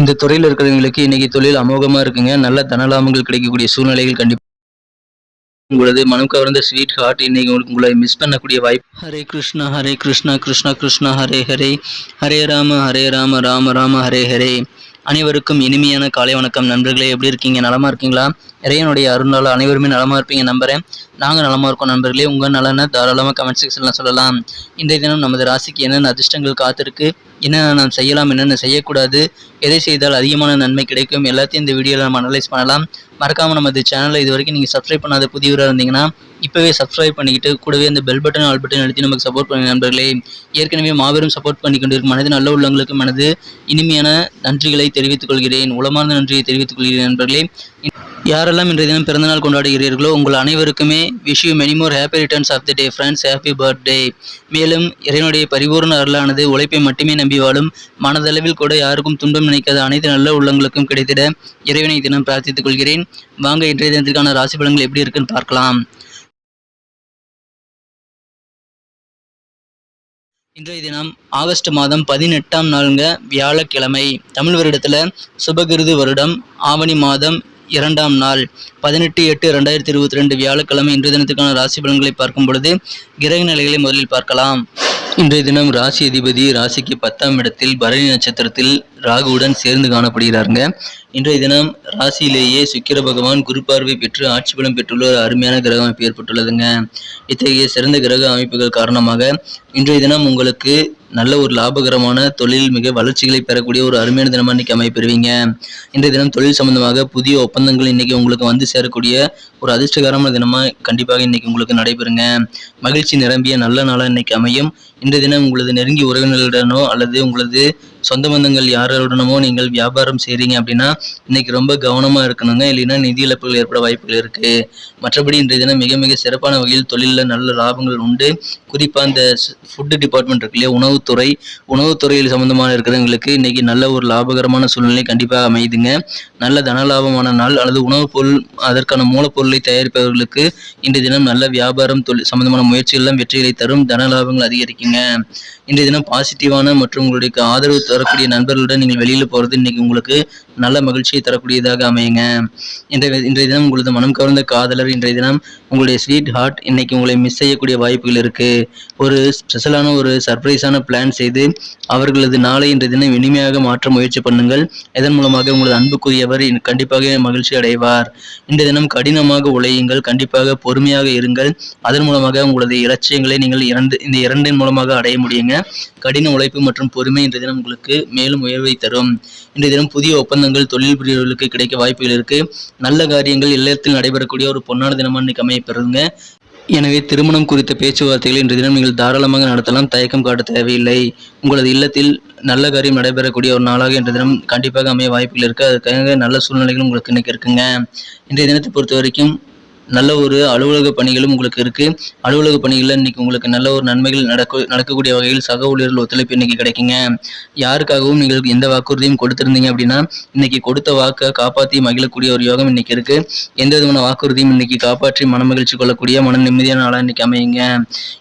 இந்த துறையில் இருக்கிறவங்களுக்கு இன்னைக்கு தொழில் அமோகமா இருக்குங்க. நல்ல தனலாபங்கள் கிடைக்கக்கூடிய சூழ்நிலைகள் கண்டிப்பா உங்களது மனம் கவர்ந்த ஸ்வீட் ஹார்ட் இன்னைக்கு உங்களுக்கு உங்களை மிஸ் பண்ணக்கூடிய வாய்ப்பு. ஹரே கிருஷ்ணா ஹரே கிருஷ்ணா கிருஷ்ணா கிருஷ்ணா ஹரே ஹரே. ஹரே ராம ஹரே ராம ராம ராம ஹரே ஹரே. அனைவருக்கும் இனிமையான காலை வணக்கம். நண்பர்களே எப்படி இருக்கீங்க? நலமா இருக்கீங்களா? இறைவனுடைய அருளால் அனைவருமே நலமா இருப்பீங்க நம்புறேன் நாங்கள் நலமாக இருக்கோம் நண்பர்களே. உங்கள் நலனை தாராளமாக கமெண்ட் செக்ஷனில் சொல்லலாம். இன்றைய தினம் நமது ராசிக்கு என்னென்ன அதிர்ஷ்டங்கள் காத்திருக்கு? என்னென்ன நாம் செய்யலாம் என்னென்ன செய்யக்கூடாது? எதை செய்தால் அதிகமான நன்மை கிடைக்கும்? எல்லாத்தையும் இந்த வீடியோவில் நம்ம அனலைஸ் பண்ணலாம். மறக்காமல் நமது சேனலை இது வரைக்கும் நீங்கள் சப்ஸ்கிரைப் பண்ணாத புதியவராக இருந்தீங்கன்னா இப்போவே சப்ஸ்கிரைப் பண்ணிக்கிட்டு கூடவே அந்த பெல் பட்டன் ஆல் பட்டன் அழுத்தி நமக்கு சப்போர்ட் பண்ணுங்க நண்பர்களே. ஏற்கனவே மாபெரும் சப்போர்ட் பண்ணி கொண்டிருக்கும் மனது நல்ல உள்ளங்களுக்கு மனது இனிமையான நன்றிகளை தெரிவித்துக் கொள்கிறேன். உளமார்ந்த நன்றியை தெரிவித்துக் கொள்கிறேன் நண்பர்களே. யாரெல்லாம் இன்றைய தினம் பிறந்தநாள் கொண்டாடுகிறீர்களோ உங்கள் அனைவருக்குமே wish you many more happy returns of the day friends happy birthday மேலும் இறைவனுடைய பரிபூர்ண அருளானது உழைப்பை மட்டுமே நம்பி வாழும் மனதளவில் கூட யாருக்கும் துன்பம் நினைக்காத அனைத்து நல்ல உள்ளங்களுக்கும் கிடைத்திட இறைவனை தினம் பிரார்த்தித்துக் கொள்கிறேன். வாங்க இன்றைய தினத்திற்கான ராசி பலன்கள் எப்படி இருக்குன்னு பார்க்கலாம். இன்றைய தினம் ஆகஸ்ட் மாதம் பதினெட்டாம் நாளுங்க வியாழக்கிழமை. தமிழ் வருடத்தில் சுபகிருது வருடம் ஆவணி மாதம் இரண்டாம் நாள் பதினெட்டு எட்டு ரெண்டாயிரத்தி இருபத்தி ரெண்டு வியாழக்கிழமை இன்றைய தினத்துக்கான ராசி பலன்களை பார்க்கும் பொழுது கிரக நிலைகளை முதலில் பார்க்கலாம். இன்றைய தினம் ராசி அதிபதி ராசிக்கு பத்தாம் இடத்தில் பரணி நட்சத்திரத்தில் ராகுவுடன் சேர்ந்து காணப்படுகிறாருங்க. இன்றைய தினம் ராசியிலேயே சுக்கிர பகவான் குரு பார்வை பெற்று ஆட்சி பலம் பெற்றுள்ள ஒரு அருமையான கிரக அமைப்பு ஏற்பட்டுள்ளதுங்க. இத்தகைய சிறந்த கிரக அமைப்புகள் காரணமாக இன்றைய தினம் உங்களுக்கு நல்ல ஒரு லாபகரமான தொழில் மிக வளர்ச்சிகளை பெறக்கூடிய ஒரு அருமையான தினமா இன்னைக்கு அமைப்பெறுவீங்க இன்றைய தினம் தொழில் சம்பந்தமாக புதிய ஒப்பந்தங்கள் இன்னைக்கு உங்களுக்கு வந்து சேரக்கூடிய ஒரு அதிர்ஷ்டகரமான தினமா கண்டிப்பாக இன்னைக்கு உங்களுக்கு நடைபெறுங்க. மகிழ்ச்சி நிரம்பிய நல்ல நாளாக இன்னைக்கு அமையும். இன்றைய தினம் உங்களது நெருங்கிய உறவினர்களிடனோ அல்லது உங்களது சொந்த பந்தங்கள் யாருடனமோ நீங்கள் வியாபாரம் செய்கிறீங்க அப்படின்னா இன்னைக்கு ரொம்ப கவனமாக இருக்கணுங்க. இல்லைன்னா நிதி இழப்புகள் ஏற்பட வாய்ப்புகள் இருக்குது மற்றபடி இன்றைய தினம் மிக மிக சிறப்பான வகையில் தொழிலில் நல்ல லாபங்கள் உண்டு. குறிப்பாக இந்த ஃபுட்டு டிபார்ட்மெண்ட் இருக்கு இல்லையா உணவுத்துறை. உணவுத்துறையில் சம்மந்தமான இருக்கிறவங்களுக்கு இன்னைக்கு நல்ல ஒரு லாபகரமான சூழ்நிலை கண்டிப்பாக அமையுதுங்க. நல்ல தன லாபமான நாள் அல்லது உணவுப் பொருள் அதற்கான மூலப்பொருளை தயாரிப்பவர்களுக்கு இன்றைய தினம் நல்ல வியாபாரம் தொழில் சம்பந்தமான முயற்சிகள் வெற்றிகளை தரும் தன லாபங்கள் அதிகரிக்குங்க. இன்றைய தினம் பாசிட்டிவான மற்றும் உங்களுடைய ஆதரவு தரக்கூடிய நண்பர்களுடன் நீங்கள் வெளியில் போகிறது இன்னைக்கு உங்களுக்கு நல்ல மகிழ்ச்சியை தரக்கூடியதாக அமையுங்க. இன்றைய இன்றைய தினம் உங்களது மனம் கவர்ந்த காதலர் இன்றைய தினம் உங்களுடைய ஸ்வீட் ஹார்ட் இன்னைக்கு உங்களை மிஸ் செய்யக்கூடிய வாய்ப்புகள் இருக்கு. ஒரு ஸ்பெஷலான ஒரு சர்ப்ரைஸான பிளான் செய்து அவர்களது நாளை இன்றைய தினம் இனிமையாக மாற்ற முயற்சி பண்ணுங்கள். இதன் மூலமாக உங்களது அன்புக்குரியவர் கண்டிப்பாக மகிழ்ச்சி அடைவார். இன்றைய தினம் கடினமாக உழையுங்கள் கண்டிப்பாக பொறுமையாக இருங்கள். அதன் மூலமாக உங்களது இலட்சியங்களை நீங்கள் இரண்டு இந்த இரண்டின் மூலமாக அடைய முடியுங்க. கடின உழைப்பு மற்றும் பொறுமை இன்றைய தினம் உங்களுக்கு மேலும் உயர்வை தரும். இன்றைய தினம் புதிய ஒப்பந்தங்கள் தொழில் புரியவர்களுக்கு கிடைக்க வாய்ப்புகள் இருக்கு. நல்ல காரியங்கள் இல்லத்தில் நடைபெறக்கூடிய ஒரு பொன்னான தினமாக இன்னைக்கு அமையப்பெறுங்க எனவே திருமணம் குறித்த பேச்சுவார்த்தைகளை இன்றைய தினம் நீங்கள் தாராளமாக நடத்தலாம். தயக்கம் காட்ட தேவையில்லை. உங்களது இல்லத்தில் நல்ல காரியம் நடைபெறக்கூடிய ஒரு நாளாக இன்றைய தினம் கண்டிப்பாக அமைய வாய்ப்புகள் இருக்குது அதுக்காக நல்ல சூழ்நிலைகள் உங்களுக்கு இன்னைக்கு இருக்குங்க. இன்றைய தினத்தை பொறுத்த வரைக்கும் நல்ல ஒரு அலுவலக பணிகளும் உங்களுக்கு இருக்குது அலுவலக பணிகளில் இன்றைக்கி உங்களுக்கு நல்ல ஒரு நன்மைகள் நடக்க நடக்கக்கூடிய வகையில் சக ஊழியர்கள் ஒத்துழைப்பு இன்னைக்கு கிடைக்குங்க. யாருக்காகவும் நீங்கள் எந்த வாக்குறுதியும் கொடுத்துருந்தீங்க அப்படின்னா இன்றைக்கி கொடுத்த வாக்கை காப்பாற்றி மகிழக்கூடிய ஒரு யோகம் இன்றைக்கி இருக்குது எந்த விதமான வாக்குறுதியும் இன்றைக்கி காப்பாற்றி மனமகிழ்ச்சி கொள்ளக்கூடிய மன நிம்மதியான நாளாக இன்னைக்கு அமையுங்க.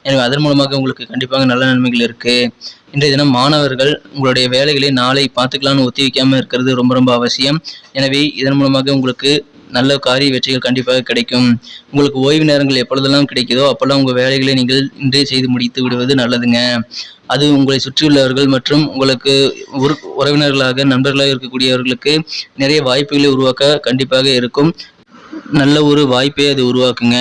எனவே அதன் மூலமாக உங்களுக்கு கண்டிப்பாக நல்ல நன்மைகள் இருக்குது இன்றைய தினம் மாணவர்கள் உங்களுடைய வேலைகளை நாளை பார்த்துக்கலான்னு ஒத்தி வைக்காமல் இருக்கிறது ரொம்ப ரொம்ப அவசியம். எனவே இதன் மூலமாக உங்களுக்கு நல்ல காரிய வெற்றிகள் கண்டிப்பாக கிடைக்கும். உங்களுக்கு ஓய்வு நேரங்கள் எப்பொழுதெல்லாம் கிடைக்குதோ அப்பெல்லாம் உங்கள் வேலைகளை நீங்கள் இன்றே செய்து முடித்து விடுவது நல்லதுங்க. அது உங்களை சுற்றியுள்ளவர்கள் மற்றும் உங்களுக்கு உறவினர்களாக நண்பர்களாக இருக்கக்கூடியவர்களுக்கு நிறைய வாய்ப்புகளை உருவாக்க கண்டிப்பாக இருக்கும். நல்ல ஒரு வாய்ப்பை அது உருவாக்குங்க.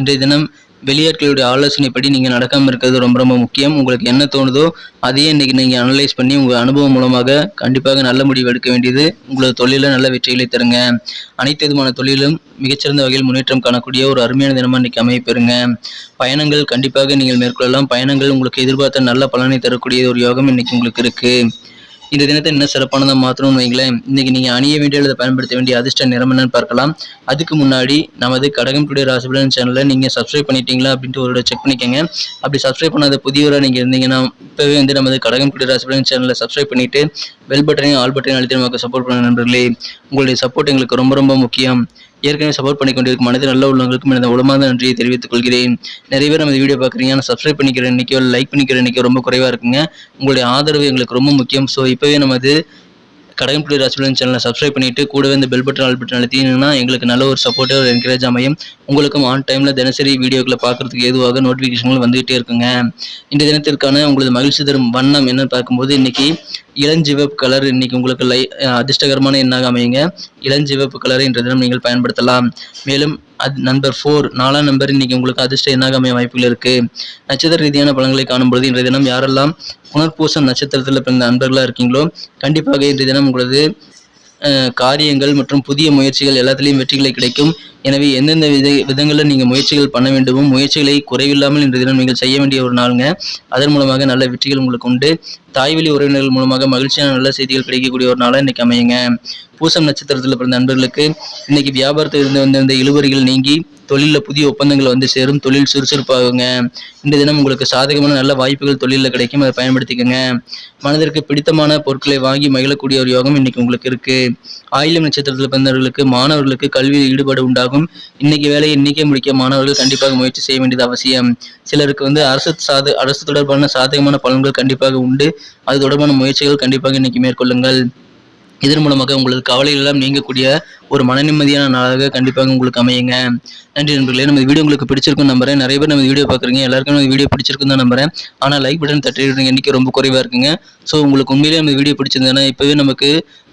இன்றைய தினம் வெளியாட்களுடைய ஆலோசனைப்படி நீங்கள் நடக்காமல் இருக்கிறது ரொம்ப ரொம்ப முக்கியம். உங்களுக்கு என்ன தோணுதோ அதையே இன்னைக்கு நீங்கள் அனலைஸ் பண்ணி உங்கள் அனுபவம் மூலமாக கண்டிப்பாக நல்ல முடிவு எடுக்க வேண்டியது. உங்களது தொழிலில் நல்ல வெற்றிகளை தருங்க. அனைத்து விதமான தொழிலும் மிகச்சிறந்த வகையில் முன்னேற்றம் காணக்கூடிய ஒரு அருமையான தினமாக இன்றைக்கி அமைப்பெறுங்க பயணங்கள் கண்டிப்பாக நீங்கள் மேற்கொள்ளலாம். பயணங்கள் உங்களுக்கு எதிர்பார்த்த நல்ல பலனை தரக்கூடிய ஒரு யோகம் இன்றைக்கி உங்களுக்கு இருக்குது இந்த தினத்தை என்ன சிறப்பானதாக மாற்றணும்னு வைங்களேன். இன்னைக்கு நீங்கள் அணிய வேண்டிய அல்லது பயன்படுத்த வேண்டிய அதிர்ஷ்ட நிறம் என்னன்னு பார்க்கலாம். அதுக்கு முன்னாடி நமது கடகம் டுடே ராசிபலன் சேனலை நீங்கள் சப்ஸ்கிரைப் பண்ணிட்டீங்களா அப்படின்ட்டு ஒரு செக் பண்ணிக்கோங்க. அப்படி சப்ஸ்கிரைப் பண்ணாத புதியவராக நீங்கள் இருந்தீங்கன்னா இப்போவே வந்து நமது கடகம் டுடே ராசிபலன் சேனலை சப்ஸ்கிரைப் பண்ணிட்டு பெல் பட்டனையும் ஆல் பட்டனையும் அழுத்தி நமக்கு சப்போர்ட் பண்ண நண்பர்களே. உங்களுடைய சப்போர்ட் எங்களுக்கு ரொம்ப ரொம்ப முக்கியம். ஏற்கனவே சப்போர்ட் பண்ணி கொண்டிருக்கும் மனித நல்ல உள்ளவங்களுக்கும் எனது உளமார்ந்த நன்றியை தெரிவித்துக் கொள்கிறேன். நிறைய பேர் நம்ம வீடியோ பார்க்குறீங்க. நான் சப்ஸ்கிரைப் பண்ணிக்கிற இன்னைக்கோ லைக் பண்ணிக்கிற இன்னைக்கோ ரொம்ப குறைவாக இருக்குங்க. உங்களுடைய ஆதரவு எங்களுக்கு ரொம்ப முக்கியம். ஸோ இப்போவே நமது கடகம்புடி ராசிபலன் சேனலை சப்ஸ்கிரைப் பண்ணிட்டு கூடவே இந்த பெல் பட்டன் ஆல் பட்டன் அழுத்தினீங்கன்னா எங்களுக்கு நல்ல ஒரு சப்போர்ட்டாக ஒரு என்கரேஜ் அமையும். உங்களுக்கும் ஆன் டைமில் தினசரி வீடியோக்களை பார்க்குறதுக்கு ஏதுவாக நோட்டிஃபிகேஷன்கள் வந்துகிட்டே இருக்குங்க. இந்த தினத்திற்கான உங்களது மகிழ்ச்சி தரும் வண்ணம் என்னன்னு பார்க்கும்போது இன்னைக்கு இளஞ்சிவப்பு கலர் இன்னைக்கு உங்களுக்கு லை அதிர்ஷ்டகரமான எண்ணாக அமையுங்க. இளஞ்சிவப்பு கலரை இன்றைய தினம் நீங்கள் பயன்படுத்தலாம். மேலும் அது நம்பர் ஃபோர் நாலாம் நம்பர் இன்னைக்கு உங்களுக்கு அதிர்ஷ்ட எண்ணாக அமைய வாய்ப்புகள் இருக்கு. நட்சத்திர ரீதியான பலன்களை காணும்பொழுது இன்றைய தினம் யாரெல்லாம் புனர்பூசம் நட்சத்திரத்தில் பிறந்த நண்பர்களாக இருக்கீங்களோ கண்டிப்பாக இன்றைய தினம் உங்களது காரியங்கள் மற்றும் புதிய முயற்சிகள் எல்லாத்துலேயும் வெற்றிகளை கிடைக்கும். எனவே எந்தெந்த வித விதங்களில் நீங்கள் முயற்சிகள் பண்ண வேண்டுமோ முயற்சிகளை குறைவில்லாமல் இன்றைய தினம் நீங்கள் செய்ய வேண்டிய ஒரு நாளுங்க. அதன் மூலமாக நல்ல வெற்றிகள் உங்களுக்கு உண்டு. தாய்வழி உறவினர்கள் மூலமாக மகிழ்ச்சியான நல்ல செய்திகள் கிடைக்கக்கூடிய ஒரு நாளாக இன்றைக்கி அமையுங்க. பூசம் நட்சத்திரத்தில் பிறந்த நண்பர்களுக்கு இன்னைக்கு வியாபாரத்தில் இருந்து வந்திருந்த இழுவறிகள் நீங்கி தொழிலில் புதிய ஒப்பந்தங்கள் வந்து சேரும். தொழில் சுறுசுறுப்பாகுங்க. இந்த தினம் உங்களுக்கு சாதகமான நல்ல வாய்ப்புகள் தொழிலில் கிடைக்கும். அதை பயன்படுத்திக்கோங்க. மனதிற்கு பிடித்தமான பொருட்களை வாங்கி மகிழக்கூடிய ஒரு யோகம் இன்னைக்கு உங்களுக்கு இருக்கு. ஆயிலம் நட்சத்திரத்தில் பிறந்தவர்களுக்கு மாணவர்களுக்கு கல்வியில் ஈடுபாடு உண்டாகும். இன்னைக்கு வேலையை இன்னைக்கே முடிக்க மாணவர்கள் கண்டிப்பாக முயற்சி செய்ய வேண்டியது அவசியம். சிலருக்கு வந்து அரசு சாத அரசு தொடர்பான சாதகமான பலன்கள் கண்டிப்பாக உண்டு. அது தொடர்பான முயற்சிகள் கண்டிப்பாக இன்னைக்கு மேற்கொள்ளுங்கள். இதன் மூலமாக உங்களது கவலைகள் எல்லாம் நீங்கக்கூடிய ஒரு மன நிம்மதியான நாளாக கண்டிப்பாக உங்களுக்கு அமையுங்க. நன்றி நண்பர்களே நம்ம வீடியோ உங்களுக்கு பிடிச்சிருக்கும் நம்புறேன். நிறைய பேர் நம்ம வீடியோ பார்க்குறீங்க. எல்லாருக்கும் நம்ம வீடியோ பிடிச்சிருக்கும் தான் நம்புறேன். ஆனால் லைக் பட்டன் தட்டி எண்ணிக்கை ரொம்ப குறைவாக இருக்குங்க. ஸோ உங்களுக்கு உண்மையிலேயே நம்ம வீடியோ பிடிச்சிருந்ததுன்னா இப்போவே நமக்கு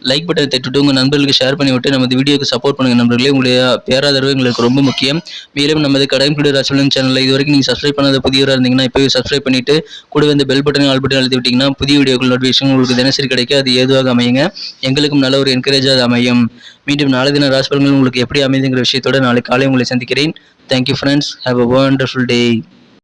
லைக் பட்டன் தட்டிட்டு உங்கள் நண்பர்களுக்கு ஷேர் பண்ணி விட்டு நமது வீடியோக்கு சப்போர்ட் பண்ணுங்கள் நண்பர்களே. உங்களுடைய பேராதரவு எங்களுக்கு ரொம்ப முக்கியம். மேலும் நமது கடன்புடி ராசிபலன் சேனலில் இது வரைக்கும் நீங்கள் சப்ஸ்கிரைப் பண்ணாத புதியவராக இருந்தீங்கன்னா இப்போவே சப்ஸ்கிரைப் பண்ணிட்டு கூட வந்து பெல் பட்டன் ஆல் பட்டன் அழுத்தி விட்டிங்கன்னா புதிய வீடியோக்கள் நோட்டிஃபிகேஷன் உங்களுக்கு தினசரி கிடைக்க அது ஏதுவாக அமையுங்க. எங்களுக்கும் நல்ல ஒரு என்கரேஜாக அமையும். மீண்டும் நாளை தின ராசிபலன்கள் உங்களுக்கு எப்படி அமைதுங்கிற விஷயத்தோட நாளை காலை உங்களை சந்திக்கிறேன். Thank you friends have a wonderful day